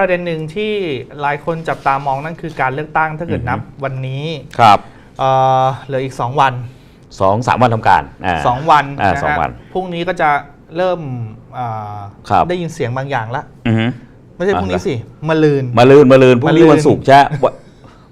ประเด็นหนึ่งที่หลายคนจับตามองนั่นคือการเลือกตั้งถ้าเกิดอือฮึนับวันนี้ครับเอ่อเหลืออีก 2 วันสองสามวันทำการอ่า2วันอ่านะสองฮะวัน พรุ่งนี้ก็จะเริ่มอ่าครับ ได้ยินเสียงบางอย่างละ อือฮึ ไม่ใช่พรุ่งนี้อะ สิมาลืน มาลืนมาลืนพรุ่งนี้มะรืน วันศุกร์ใช่วะ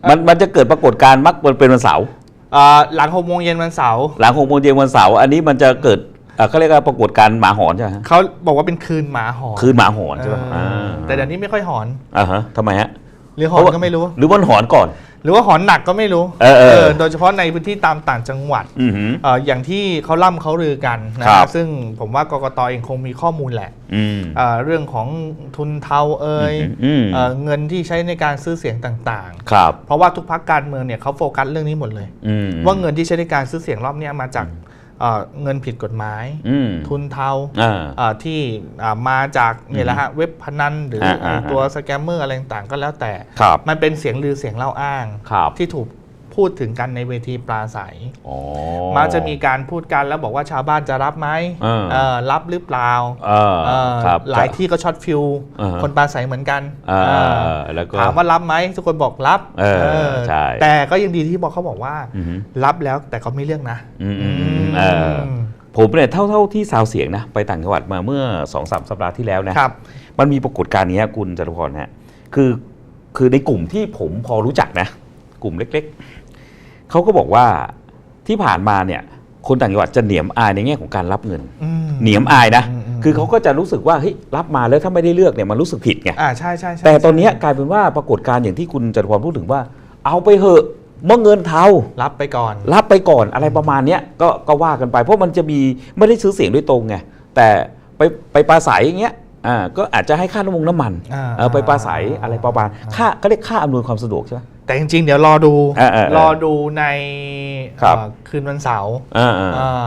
มันมันจะเกิดปรากฏการณ์มักเป็นวันเสาร์อ่าหลัง6โมงเย็นวันเสาร์ หลังหกโมงเย็นวันเสาร์อันนี้มันจะเกิดเอ่อเขาเรียกว่าปรากฏการณ์หมาหอนใช่ไหมฮะเขาบอกว่าเป็นคืนหมาหอนคืนหมาหอนใช่ไหมเอออแต่เดี๋ยวนี้ไม่ค่อยหอน อ่าฮะทำไมฮะหรือหอเพราะนว่าก็ไม่รู้ หรือมันหอนก่อน หรือว่าหอนหนักก็ไม่รู้เออเออ โดยเฉพาะในพื้นที่ตามต่างจังหวัดอือหือ เอ่ออย่างที่เขาล่ำเขาลือกันนะครัฮะบซึ่งผมว่ากกตเองคงมีข้อมูลแหละอืม เอ่อเรื่องของทุนเทาเอ่ยอืม เอ่อเงินที่ใช้ในการซื้อเสียงต่างครับ ๆ เพราะว่าทุกพักการเมืองเนี่ยเขาโฟกัสเรื่องนี้หมดเลย อืมว่าเงินที่ใช้ในการซื้อเสียงรอบเนี้ยมาจาก เอ่อเงินผิดกฎหมายอืมทุนเทาอ่าเอ่อที่อ่ามาจากเนี่ยแหละฮะเว็บพนันหรืออาอ่าไอ้ตัวสแกมเมอร์อะไรต่างๆก็แล้วแต่ครับมันเป็นเสียงลือเสียงเล่าอ้างครับที่ถูก พูดถึงกันในเวทีปราศัยอ๋อมักจะมีการพูดกันแล้วบอกว่าชาวบ้านจะรับไหมเออเออรับหรือเปล่าเออเออครับหลายที่ก็ช็อตฟิลอ่าฮะคนปราศัยเหมือนกันอ่าเออแล้วก็ถามว่ารับไหมทุกคนบอกรับเออใช่แต่ก็ยังดีที่บอกเขาบอกว่าอือหือรับแล้วแต่ก็ไม่เลือกนะอืมอืมอืมเออผมเนี่ยเท่าเท่าที่ซาวเสียงนะไปต่างจังหวัดมาเมื่อสองสามสัปดาห์ที่แล้วนะครับมันมีปรากฏการณ์เนี้ยคุณจตุพรฮะคือคือในกลุ่มที่ผมพอรู้จักนะ กลุ่มเล็ก ๆ เขาก็บอกว่าที่ผ่านมาเนี่ยคนต่างจังหวัดจะเหนียมอายในแง่ของการรับเงิน อืมเหนียมอายนะอืมอืมคือเขาก็จะรู้สึกว่าเฮ้ยรับมาแล้วถ้าไม่ได้เลือกเนี่ยมันรู้สึกผิดไง อ่าใช่ใช่ใช่แต่ตอนเนี้ยกลายเป็นว่าปรากฏการณ์อย่างที่คุณจตุพรพูดถึงว่า เอาไปเหอะเมื่อเงินเทารับไปก่อน รับไปก่อนอะไรประมาณเนี้ยก็ก็ว่ากันไป เพราะมันจะมีไม่ได้ซื้อเสียงด้วยตรงไงแต่ไปไปปราศัยอย่างเงี้ยอ่าก็อาจจะให้ค่าน้ำมันน้ำมันอ่า เออไปปราศัยอะไรประมาณค่าก็เรียกค่าอำนวยความสะดวกใช่ไหมแต่จริงๆ เดี๋ยวรอดู เออเออเออรอดูในครับ เอ่อคืนวันเสาร์อ่าอ่าอ่า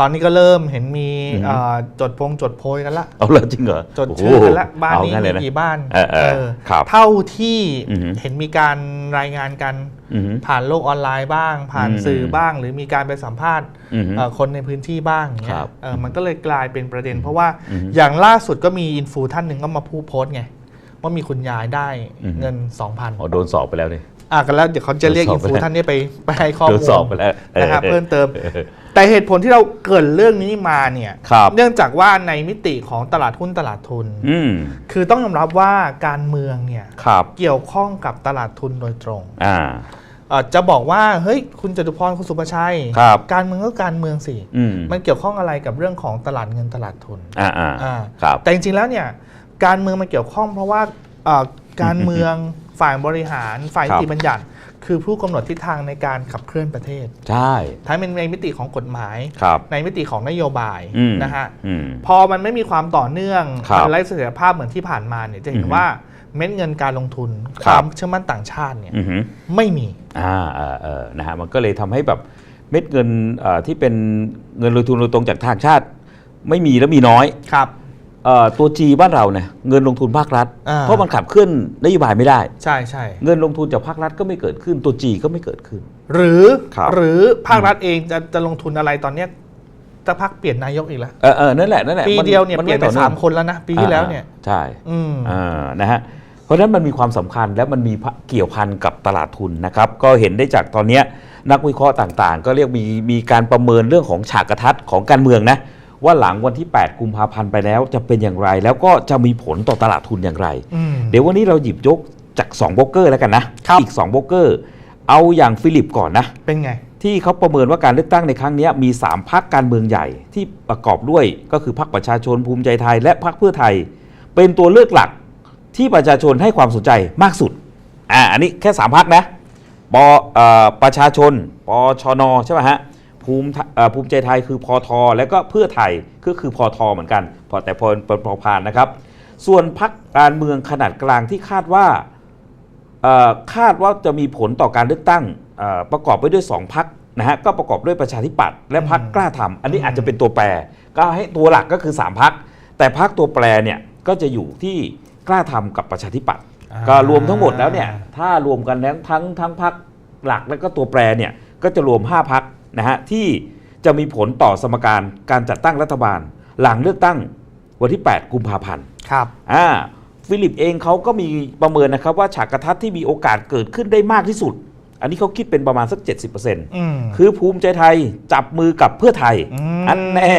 ตอนนี้ก็เริ่มเห็นมีอือฮึเอ่อจดพงจดโพยกันละ เอาเลยจริงเหรอจดชื่อกันละโโหบ้านเอนี้งั้เลมียะกี่บ้านเออเออเออครับ เท่าที่อือฮึเห็นมีการรายงานกัน อือหือผ่านโลกออนไลน์บ้าง ผ่านอืมสื่อบ้าง หรือมีการไปสัมภาษณ์อือหือเอ่อคนในพื้นที่บ้างอย่างเงี้คยรับเออมันก็เลยกลายเป็นประเด็น เพราะว่าอือฮึอย่างล่าสุดก็มีอินฟูท่านหนึ่งก็มาพูดโพสต์ไง ว่ามีคุณยายได้อือฮึ เงิน 2,000 อ๋อโดนสอบไปแล้วดิ อะกันแล้วเดี๋ยวเขาจะเรียกโดนสออิบนไปฟูแล้วท่านเนี้ไปไปให้ข้อโดมูนลสอบไปแล้วออนะครับออเพิ่มเติมออแต่เหตุผลที่เราเกริดเรื่องนี้มาเนี่ยครับเนื่องจากว่าในมิติของตลาดหุ้นตลาดทุนอืมคือต้องยอมรับว่าการเมืองเนี่ยครับเกี่ยวข้องกับตลาดทุนโดยตรงอ่าเอ่อจะบอกว่าเฮ้ยคุณจตุพรคุณสุประชัยครับการเมืองก็การเมืองสิอืมมันเกี่ยวข้องอะไรกับเรื่องของตลาดเงินตลาดทุนอ่าอ่าอ่าครับแต่จริงๆแล้วเนี่ยการเมืองมันเกี่ยวข้องเพราะว่าเอ่อการเมือง ฝ่ายบริหารฝ่ายครันิบติบัญญัติ คือผู้กำหนดทิศทางในการขับเคลื่อนประเทศ ใช่ทั้งในมิติของกฎหมายครับในมิติของนโยบายอืมนะฮะอืมพอมันไม่มีความต่อเนื่องครับมันไร้เสถียรภาพเหมือนที่ผ่านมาเนี่ยจะเห็นอือฮึว่าเม็ดเงินการลงทุนคครับวามเชื่อมั่นต่างชาติเนี่ยอือหือไม่มีอ่าเออเออนะฮะมันก็เลยทำให้แบบเม็ดเงินเอ่อที่เป็นเงินลงทุนโดยตรงจากทางชาติ ไม่มีแล้วมีน้อยครับเอ่อ ตัวจีบ้านเราเนี่ยเงินลงทุนภาครัฐอ่าเพราะมันขับเคลื่อนนโยบายไม่ได้ ใช่ใช่เงินลงทุนจากภาครัฐก็ไม่เกิดขึ้น ตัวจีก็ไม่เกิดขึ้น หรือครับหรือภาครัฐเองจะจะลงทุนอะไรตอนเนี้ยจะพักเปลี่ยนนายกอีกแล้วเออเออนั่นแหละนั่นแหละปีมัเดียวเนี่ยมัเปลี่ยนไปต่อองสามคนแล้วนะปีที่แล้วเนี่ยอ่าใช่อืมอ่านะฮะเพราะฉะนั้นมันมีความสำคัญและมันมีเกี่ยวพันกับตลาดทุนนะครับ ก็เห็นได้จากตอนเนี้ยนักวิเคราะห์ต่างๆ ก็เรียกมีมีการประเมินเรื่องของฉากกระทัดของการเมืองนะ ว่าหลังวันที่ 8 กุมภาพันธ์ไปแล้วจะเป็นอย่างไร แล้วก็จะมีผลต่อตลาดทุนอย่างไรอืมเดี๋ยววันนี้เราหยิบยกจาก2โบรกเกอร์แล้วกันนะครับอีก2โบรกเกอร์ เอาอย่างฟิลิปก่อนนะ เป็นไง ที่เขาประเมินว่าการเลือกตั้งในครั้งนี้มี 3พักการเมืองใหญ่ที่ประกอบด้วยก็คือพรรคประชาชนภูมิใจไทย และพรรคเพื่อไทย เป็นตัวเลือกหลักที่ประชาชนให้ความสนใจมากสุด อ่า อันนี้แค่3พักนะปเอ่อประชาชน ปชน ใช่ไหมฮะ ภูมิเอ่อภูมิใจไทยคือพอทอและก็เพื่อไทยก็คือพอทอเหมือนกัน พอแต่พอเป็นพอพานนะครับ ส่วนพักการเมืองขนาดกลางที่คาดว่าเอ่อคาดว่าจะมีผลต่อการเลือกตั้งเอ่อประกอบไปด้วย 2พักนะฮะก็ประกอบด้วยประชาธิปัตย์และพักอืมกล้าทำอันนี้อาจจะเป็นตัวแปร ก็ให้ตัวหลักก็คือ 3พักแต่พักตัวแปรเนี่ยก็จะอยู่ที่กล้าทำกับประชาธิปัตย์อ่าก็รวมทั้งหมดแล้วเนี่ยถ้ารวมกันแล้วทั้งทั้งพักหลักแล้วก็ตัวแปรเนี่ยก็จะรวม 5พัก นะฮะที่จะมีผลต่อสมการการจัดตั้งรัฐบาล หลังเลือกตั้งวันที่ 8 กุมภาพันธ์ครับอ่าฟิลิปเองเขาก็มีประเมินนะครับว่าฉากกระทัดที่มีโอกาสเกิดขึ้นได้มากที่สุด อันนี้เขาคิดเป็นประมาณสัก 70%อืมคือภูมิใจไทยจับมือกับเพื่อไทยมอันแน่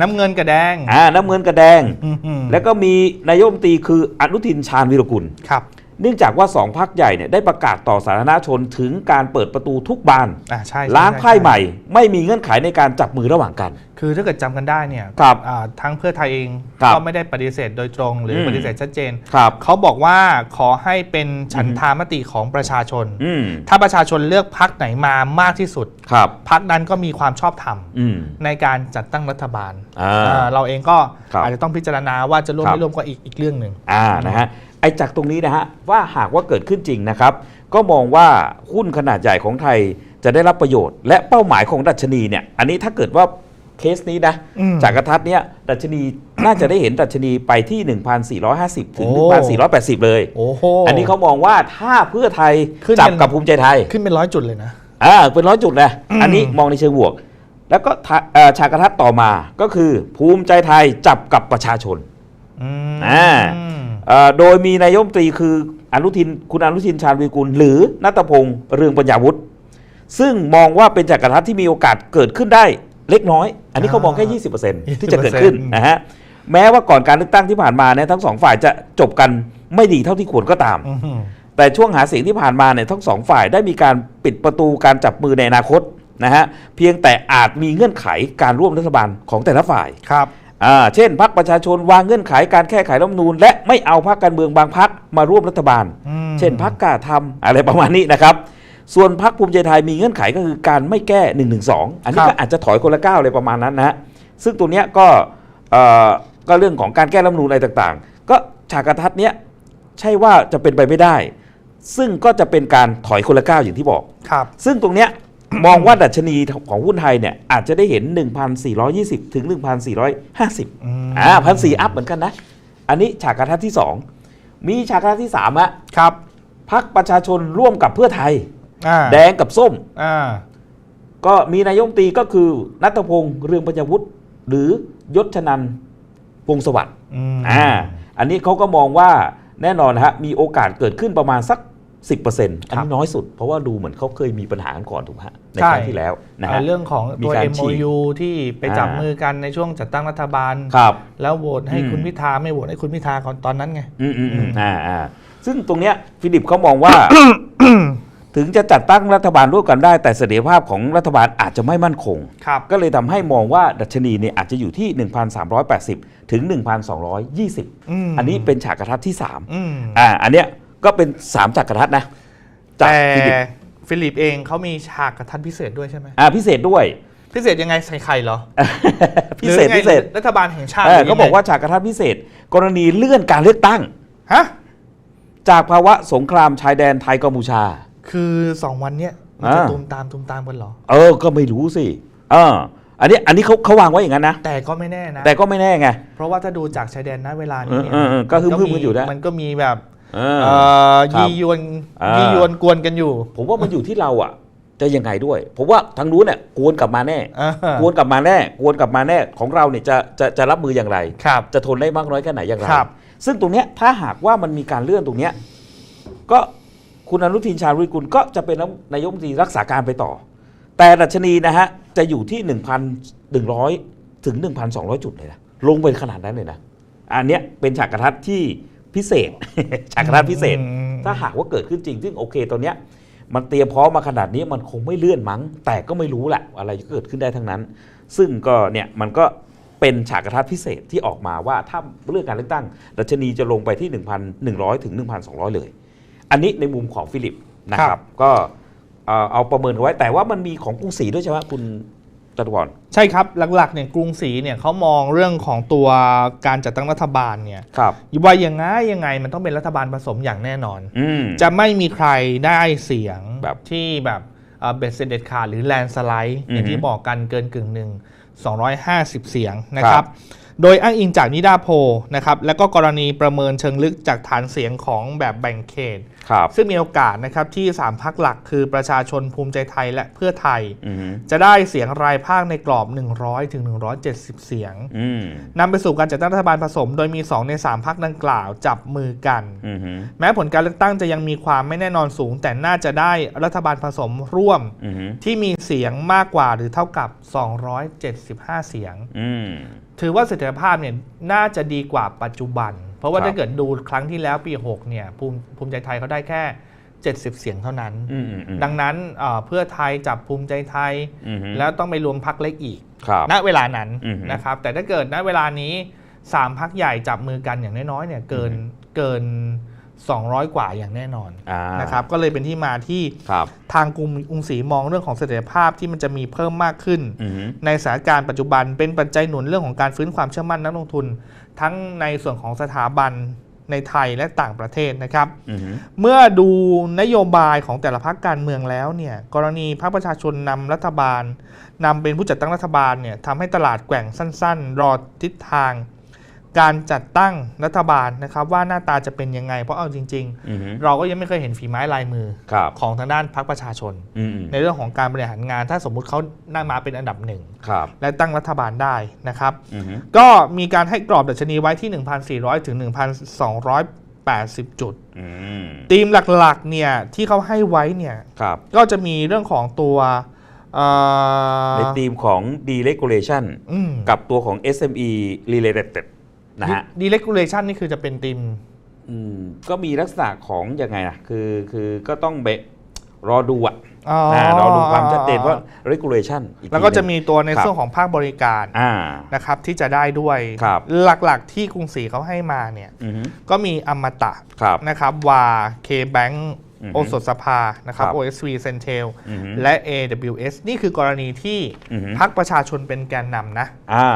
น้ำเงินกับแดงอ่าน้ำเงินกระแดงอืมแล้วก็มีนายกรัฐมนตรีคืออนุทินชาญวิรกุลครับ เนื่องจากว่าสองพักใหญ่เนี่ยได้ประกาศต่อสาธารณชนถึงการเปิดประตูทุกบานอ่าใช่ใช่ล้างช่ไพ่ใหม่ ไม่มีเงื่อนไขในการจับมือระหว่างกัน คือถ้าเกิดจำกันได้เนี่ยครับอ่าทั้งเพื่อไทยเองครับก็ไม่ได้ปฏิเสธโดยตรงหรืออม ปฏิเสธชัดเจน ครับ เขาบอกว่าขอให้เป็นฉันทามติของประชาชน อืมถ้าประชาชนเลือกพักไหนมามากที่สุด ครับ พักนั้นก็มีความชอบธรรมอืม ในการจัดตั้งรัฐบาลอ่าอ่าเราเองก็ครับอาจจะต้องพิจารณาว่าจะร่วมครับ ไม่ร่วมก็อีกอีกเรื่องหนึ่ง อ่านะฮะ ไอ้จากตรงนี้นะฮะว่าหากว่าเกิดขึ้นจริงนะครับ ก็มองว่าหุ้นขนาดใหญ่ของไทยจะได้รับประโยชน์ และเป้าหมายของดัชนีเนี่ยอันนี้ถ้าเกิดว่าเคสนี้นะอืมจากกระทัดเนี้ยดัชนีน่าจะได้เห็นดัชนีไปที่ 1,450 ถึงโอ้1,480 เลยโอ้โหอันนี้เขามองว่าถ้าเพื่อไทยขึ้นจับเป็นกับภูมิใจไทย ขึ้นเป็นร้อยจุดเลยนะอ่าเป็นร้อยจุดนะอืมอันนี้มองในเชิงบวก แล้วก็ทะเอ่อฉากกระทัดต่อมาก็คือภูมิใจไทยจับกับประชาชนอืมอ่าเอ่อ โดยมีนายกรัฐมนตรีคืออนุทินคุณอนุทินชาญวีกุล หรือนัตพงษ์เรืองปัญญาวุฒิซึ่งมองว่าเป็นจักรพรรดิที่มีโอกาสเกิดขึ้นได้เล็กน้อย อันนี้เขามองแค่ 20%ที่จะเกิดขึ้นนะฮะแม้ว่าก่อนการเลือกตั้งที่ผ่านมาเนี่ยทั้งสองฝ่ายจะจบกันไม่ดีเท่าที่ควรก็ตามอื้อหือแต่ช่วงหาเสียงที่ผ่านมาเนี่ยทั้งสองฝ่ายได้มีการปิดประตูการจับมือในอนาคตนะฮะเพียงแต่อาจมีเงื่อนไขการร่วมรัฐบาลของแต่ละฝ่ายครับ อ่าเช่นพรรคประชาชนวางเงื่อนไขการแก้ไขรัฐธรรมนูญและไม่เอาพรรคการเมืองบางพรรคมาร่วมรัฐบาล อืม เช่นพรรคกล้าทำอะไรประมาณนี้นะครับ ส่วนพรรคภูมิใจไทยมีเงื่อนไขก็คือการไม่แก้1นึอันนี้ก็อาจจะถอยคนละก้าวเลยประมาณนั้นนะฮะซึ่งตัวเนี้ยก็เอ่อก็เรื่องของการแก้รัฐธรรมนูญอะไรต่างๆ ก็ฉากกระทัดเนี้ยใช่ว่าจะเป็นไปไม่ได้ ซึ่งก็จะเป็นการถอยคนละก้าวอย่างที่บอก ครับ ซึ่งตรงเนี้ย มองว่าดัชนีของหุ้นไทยเนี่ยอาจจะได้เห็น 1,420 ถึง 1,450อืมอ่าพันสี่อัพเหมือนกันนะ อันนี้ฉากกระทัดที่ 2 มีฉากกระทัดที่3อะครับพักประชาชนร่วมกับเพื่อไทยอ่าแดงกับส้มอ่าก็มีนายกรัฐมนตรีก็คือนัทพงษ์เรืองปัญญาวุฒิหรือยศชนันวงศ์สวัสดิ์อืมอ่าอันนี้เขาก็มองว่าแน่นอนนะฮะมีโอกาสเกิดขึ้นประมาณสัก 10%อันนี้น้อยสุด เพราะว่าดูเหมือนเขาเคยมีปัญหากันก่อนถูกไหมฮะในครั้งที่แล้วนะอ่าฮะเรื่องของมีตัวการฉีก MOU ที่ไปจับอ่ามืมือกันในช่วงจัดตั้งรัฐบาลครับแล้วโหวตให้อืมคุณพิธาไม่โหวตให้คุณพิธาก่อนตอนนั้นไงอืมอืมอือืมมอ่าอ่าซึ่งตรงเนี้ยฟิลิปเขามองว่าถึงจะจัดตั้งรัฐบาลร่วมกันได้ แต่เสถียรภาพของรัฐบาลอาจจะไม่มั่นคงครับก็เลยทำให้มองว่าดัชนีเนี่ยอาจจะอยู่ที่ 1,380 ถึง 1,220อืมอันนี้เป็นฉากกระทัดที่3อืมอ่าอันเนี้ย ก็เป็น3ฉากกระทัดนะจากแต่ฟิลิปฟิลิปเองเขามีฉากกระทัดพิเศษด้วยใช่ไหมอ่าพิเศษด้วย พิเศษยังไงใส่ไข่เหรอพิเศษหรือไงพิเศษรัฐบาลแห่งชาติเออหรืเขายังไงบอกว่าฉากกระทัดพิเศษ กรณีเลื่อนการเลือกตั้ง ฮะจากภาวะสงครามชายแดนไทยกัมพูชา คือสองวันเนี้ยมันจะอ่าตุมตามตุมตามกันเหรอ เออ ก็ไม่รู้สิเอออันนี้อันนี้เขาเขาวางไว้อย่างนั้นนะ แต่ก็ไม่แน่นะ แต่ก็ไม่แน่ไง เพราะว่าถ้าดูจากชายแดนณเวลานี้เนี่ยเออเออเออก็ฮึ่มๆกันอยู่นะ มันก็มีแบบ เออเอ่อครับยียวนอ่ายี ยียวนกวนกันอยู่ผมว่ามันอยู่ที่เราอะ จะยังไงด้วย ผมว่าทางนู้นเนี่ยกวนกลับมาแน่ อ่ากวนกลับมาแน่กวนกลับมาแน่ของเราเนี่ยจะจะจะรับมืออย่างไร ครับ จะทนได้มากน้อยแค่ไหนอย่างไรครับซึ่งตรงเนี้ยถ้าหากว่ามันมีการเลื่อนตรงเนี้ยก็คุณอนุทินชาญวิรุฬกุลก็จะเป็นนายกรัฐมนตรีรักษาการไปต่อ แต่ดัชนีนะฮะจะอยู่ที่ 1,100 ถึง 1,200 จุดเลยนะลงไปขนาดนั้นเลยนะ อันเนี้ยเป็นฉากกระทัดที่ พิเศษ ฉากกระทัดพิเศษอืมถ้าหากว่าเกิดขึ้นจริง ซึ่งโอเคตอนเนี้ยมันเตรียมพร้อมมาขนาดนี้มันคงไม่เลื่อนมั้ง แต่ก็ไม่รู้แหละอะไรจะเกิดขึ้นได้ทั้งนั้น ซึ่งก็เนี่ยมันก็เป็นฉากกระทัดพิเศษที่ออกมาว่าถ้าเรื่องการเลือกตั้ง ดัชนีจะลงไปที่ 1,100 ถึง 1,200 เลย อันนี้ในมุมของฟิลิปนะคครัรับบก็เอ่อเอาประเมินเอาไว้แต่ว่ามันมีของกรุงศรีด้วยใช่ไหมคุณ จตุพรใช่ครับหลักๆเนี่ยกรุงศรีเนี่ยเขามองเรื่องของตัวการจัดตั้งรัฐบาลเนี่ยครับว่ายังไงยังไงมันต้องเป็นรัฐบาลผสมอย่างแน่นอนอืมจะไม่มีใครได้เสียงแบบที่แบบเอ่อเบ็ดเสร็จเด็ดขาดหรือแลนสไลด์อย่างอือฮึที่บอกกันเกินกึ่งหนึ่ง250 เสียงนะคครัรับบ โดยอ้างอิงจากนิดาโพลนะครับแล้วก็กรณีประเมินเชิงลึกจากฐานเสียงของแบบแบ่งเขตครับซึ่งมีโอกาสนะครับที่ 3พักหลักคือประชาชนภูมิใจไทยและเพื่อไทยอืมจะได้เสียงรายภาคในกรอบ 100ถึง170 เสียงอืมนำไปสู่การจัดตั้งรัฐบาลผสม โดยมี 2 ใน 3พักดังกล่าวจับมือกันอืมแม้ผลการเลือกตั้งจะยังมีความไม่แน่นอนสูง แต่น่าจะได้รัฐบาลผสมร่วมอืมที่มีเสียงมากกว่าหรือเท่ากับ 275 เสียงอืม ถือว่าเสถียรภาพเนี่ยน่าจะดีกว่าปัจจุบัน เพราะว่าครับถ้าเกิดดูครั้งที่แล้วปี 6 เนี่ยภูมิภูมิใจไทยเขาได้แค่ 70 เสียงเท่านั้นอืมอืมอืมดังนั้นเอ่อเพื่อไทยจับภูมิใจไทยอืมแล้วต้องไปรวมพักเล็กอีกครับณเวลานั้นอือฮึนะครับ แต่ถ้าเกิดณเวลานี้ 3พักใหญ่จับมือกันอย่างน้อยๆเนี่ยเกินเกิน 200 กว่าอย่างแน่นอนอ่านะครับก็เลยเป็นที่มาที่ครับทางกรุงกรุงศรีมองเรื่องของเสถียรภาพที่มันจะมีเพิ่มมากขึ้นอืมในสถานการณ์ปัจจุบันเป็นปัจจัยหนุนเรื่องของการฟื้นความเชื่อมั่นนักลงทุน ทั้งในส่วนของสถาบันในไทยและต่างประเทศนะครับอืมเมื่อดูนโยบายของแต่ละพรรคการเมืองแล้วเนี่ยกรณีพรรคประชาชนนำรัฐบาลนำเป็นผู้จัดตั้งรัฐบาลเนี่ยทำให้ตลาดแกว่งสั้น ๆ รอทิศทาง การจัดตั้งรัฐบาลนะครับว่าหน้าตาจะเป็นยังไง เพราะเอาจริงอืมๆเราก็ยังไม่เคยเห็นฝีไม้ลายมือครับของทางด้านพรรคประชาชนอืมอืมในเรื่องของการบริหารงาน ถ้าสมมุติเขาน่ามาเป็นอันดับหนึ่งครับและตั้งรัฐบาลได้นะครับอืมก็มีการให้กรอบดัชนีไว้ที่ 1,400 ถึง 1,280 จุดอืมธีมหลักๆเนี่ยที่เขาให้ไว้เนี่ยครับก็จะมีเรื่องของตัวเอ่อในธีมของ deregulation อืมกับตัวของ SME related นะฮะดีเลกูเลชันนี่คือจะเป็นธีมอืมก็มีลักษณะของยังไงนะคือคือก็ต้องเบะรอดูอะอ๋อนะรอดูความชัดเจนว่า regulation อีกทีแล้วก็จะหนึ่งมีตัวในครับส่วนของภาคบริการอ่านะครับที่จะได้ด้วยครับหลักๆที่กรุงศรีเขาให้มาเนี่ยอืมก็มีอมตะครับนะครับวาเคแบงอือฮึโอสถสภานะครับครับ OSV Centel อืมและ AWS นี่คือกรณีที่อืมพรรคประชาชนเป็นแกนนำนะอ่า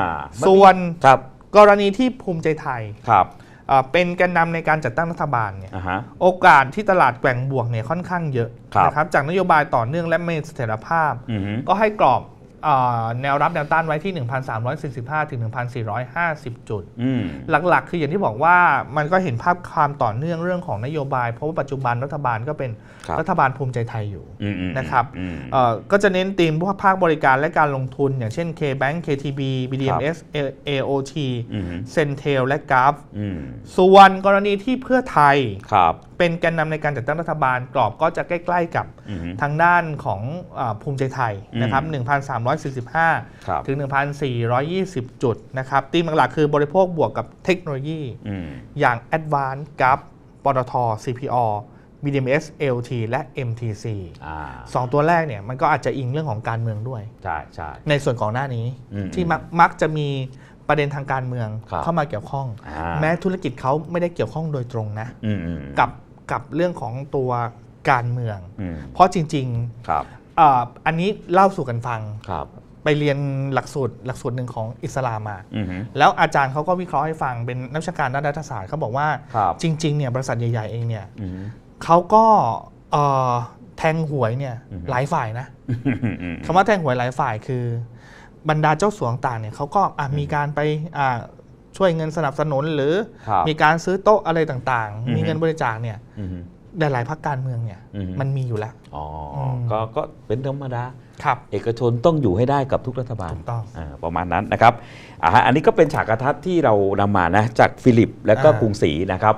ส่วนครับ กรณีที่ภูมิใจไทยครับเอ่อเป็นแกนนำในการจัดตั้งรัฐบาลเนี่ยอ่าฮะ โอกาสที่ตลาดแกว่งบวกเนี่ยค่อนข้างเยอะครับ นะครับจากนโยบายต่อเนื่องและมีเสถียรภาพ อืมก็ให้กรอบเออ แนวรับแนวต้านไว้ที่ 1,345 ถึง 1,450 จุดอืมหลักๆ คืออย่างที่บอกว่ามันก็เห็นภาพความต่อเนื่องเรื่องของนโยบาย เพราะว่าปัจจุบันรัฐบาลก็เป็นครับรัฐบาลภูมิใจไทยอยู่อืมอืมนะครับอืมเอ่อก็จะเน้นธีมพวกภาคบริการและการลงทุน อย่างเช่น K-Bank KTB BDMs AOT อืม Centel และ GAF อืมส่วนกรณีที่เพื่อไทยครับเป็นแกนนำในการจัดตั้งรัฐบาลกรอบก็จะใกล้ ๆ กับอืมทางด้านของอาภูมิใจไทยนะครับอืม1,345ครับถึง 1,420 จุดนะครับธีมหลักๆคือบริโภคบวกกับเทคโนโลยีอืมอย่าง Advanced GAP ปตท CPO BDMs LT และ MTC อ่าสองตัวแรกเนี่ยมันก็อาจจะอิงเรื่องของการเมืองด้วย ใช่ใช่ในส่วนของหน้านี้อืมที่มักมักจะมีประเด็นทางการเมืองครับเข้ามาเกี่ยวข้องอ่าแม้ธุรกิจเขาไม่ได้เกี่ยวข้องโดยตรงนะอืมอืมกับ กับเรื่องของตัวการเมือง อืมเพราะจริงครับๆอ่าอันนี้เล่าสู่กันฟัง ครับไปเรียนหลักสูตรหลักสูตรหนึ่งของอิสลามมา อืมแล้วอาจารย์เขาก็วิเคราะห์ให้ฟังเป็นนักวิชาการด้านรัฐศาสตร์เขาบอกว่าครับ จริงๆเนี่ยบริษัทใหญ่ๆเองเนี่ยอืมเขาก็เอ่อแทงหวยเนี่ยอือฮึ หลายฝ่ายนะอืมอืมคำว่าแทงหวยหลายฝ่ายคือบรรดาเจ้าสัวต่างๆเนี่ยเขาก็อะมีการไปอ่า ช่วยเงินสนับสนุนหรือครับมีการซื้อโต๊ะอะไรต่างอือฮึๆมีเงินบริจาคเนี่ยอืมหลายๆพรรคการเมืองเนี่ยอือฮึมันมีอยู่แล้วอ๋ออมก็ก็เป็นธรรมดาครับเอกชนต้องอยู่ให้ได้กับทุกรัฐบาลถูกต้องาประมาณนั้นนะครับอ่าฮะอันนี้ก็เป็นฉากกระทัดที่เรานำมานะจากฟิลิปและก็อ่ากรุงศรีนะครับ